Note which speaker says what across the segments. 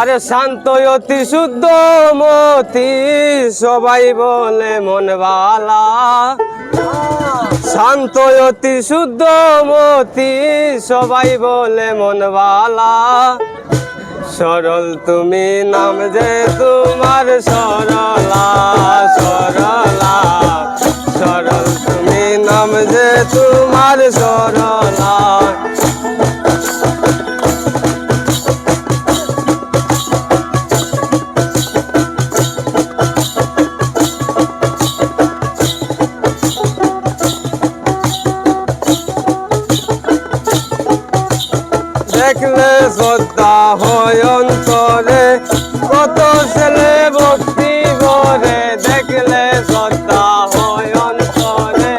Speaker 1: আরে শান্ত অতি শুদ্ধ মতি, সবাই বলে মনবালা শান্ত অতি শুদ্ধ মতি, সবাই বলে মনবালা সরল তুমি নাম যে তোমার সরলা, সরল দেখলে শ্রদ্ধা হয় অন্তরে। কত ছেলে ভক্তি করে, দেখলে শ্রদ্ধা হয় অন্তরে।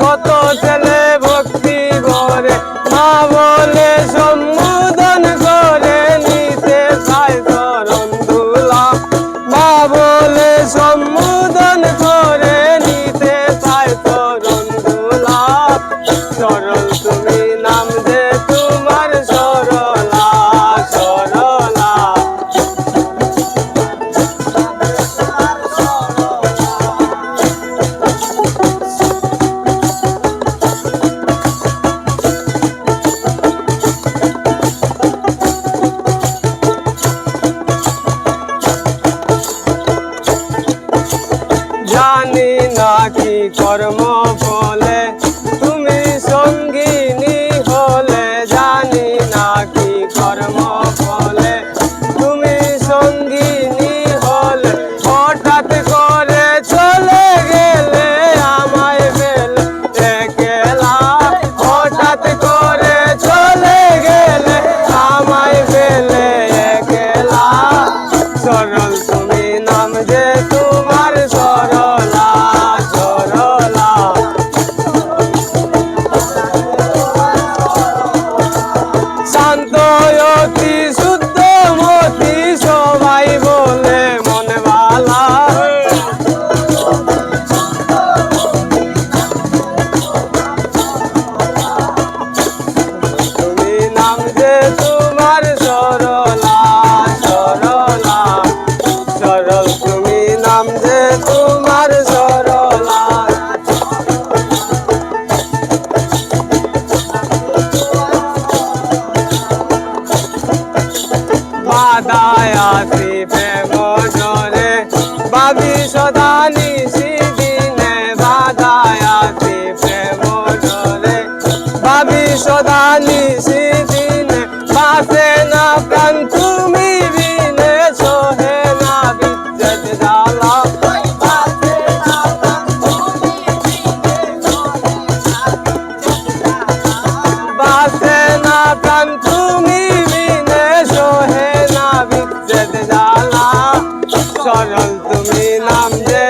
Speaker 1: কত ছেলে ভক্তি করে, মা বলে সম্বোধন করে, নিতে চাই চরণ ধুলা মা বলে সম্বোধন করে, নিতে চাই চরণ ধুলা চরণ আসি প্রেম জরে বাবি তুমি নাম যে